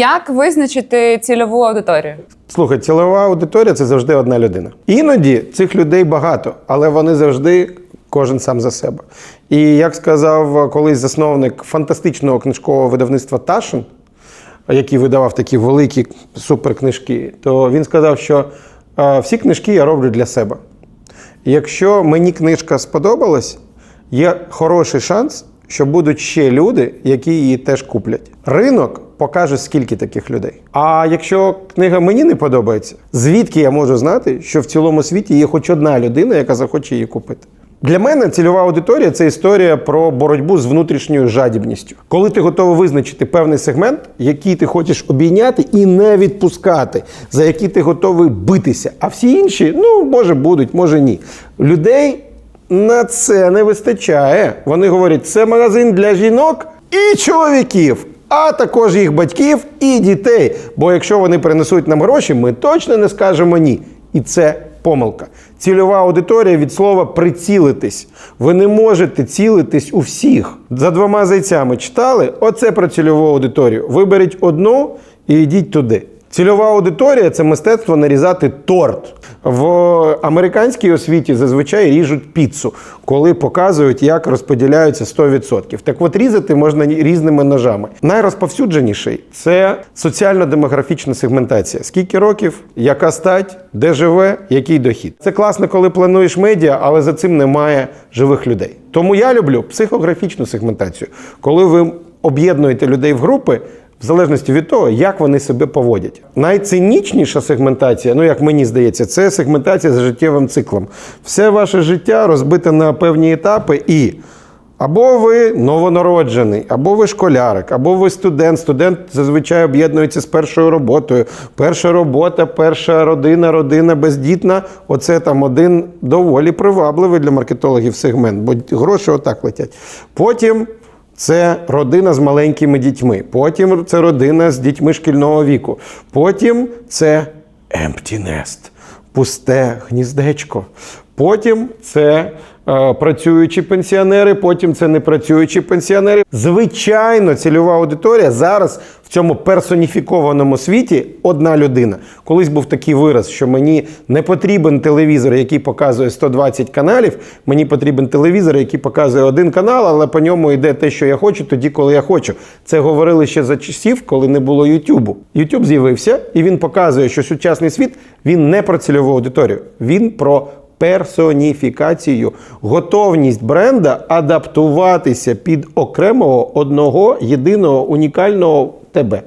Як визначити цільову аудиторію? Слухай, цілова аудиторія це завжди одна людина. Іноді цих людей багато, але вони завжди кожен сам за себе. І як сказав колись засновник фантастичного книжкового видавництва Ташин, який видавав такі великі суперкнижки, то він сказав, що всі книжки я роблю для себе. Якщо мені книжка сподобалась, є хороший шанс, що будуть ще люди, які її теж куплять. Ринок покаже, скільки таких людей. А якщо книга мені не подобається, звідки я можу знати, що в цілому світі є хоч одна людина, яка захоче її купити? Для мене цільова аудиторія це історія про боротьбу з внутрішньою жадібністю. Коли ти готовий визначити певний сегмент, який ти хочеш обійняти і не відпускати, за який ти готовий битися. А всі інші, ну може будуть, може ні. Людей на це не вистачає. Вони говорять, це магазин для жінок і чоловіків. А також їх батьків і дітей. Бо якщо вони принесуть нам гроші, ми точно не скажемо ні. І це помилка. Цільова аудиторія від слова прицілитись. Ви не можете цілитись у всіх. За двома зайцями читали. Оце про цільову аудиторію. Виберіть одну і йдіть туди. Цільова аудиторія це мистецтво нарізати торт. В американській освіті зазвичай ріжуть піцу, коли показують, як розподіляються 100%. Так от різати можна різними ножами. Найрозповсюдженіший це соціально-демографічна сегментація. Скільки років, яка стать, де живе, який дохід. Це класно, коли плануєш медіа, але за цим немає живих людей. Тому я люблю психографічну сегментацію, коли ви об'єднуєте людей в групи. В залежності від того, як вони себе поводять. Найцинічніша сегментація, ну як мені здається, це сегментація за життєвим циклом. Все ваше життя розбите на певні етапи, і або ви новонароджений, або ви школярик, або ви студент. Студент зазвичай об'єднується з першою роботою. Перша робота, перша родина, родина бездітна. Оце там один доволі привабливий для маркетологів сегмент, бо гроші отак летять. Потім. Це родина з маленькими дітьми. Потім це родина з дітьми шкільного віку. Потім це empty nest, пусте гніздечко. Потім це е, працюючі пенсіонери, потім це непрацюючі пенсіонери. Звичайно, цільова аудиторія зараз в цьому персоніфікованому світі одна людина. Колись був такий вираз, що мені не потрібен телевізор, який показує 120 каналів. Мені потрібен телевізор, який показує один канал, але по ньому йде те, що я хочу, тоді, коли я хочу. Це говорили ще за часів, коли не було Ютубу. Ютуб з'явився, і він показує, що сучасний світ він не про цільову аудиторію, він про персоніфікацію, готовність бренда адаптуватися під окремого одного єдиного унікального тебе.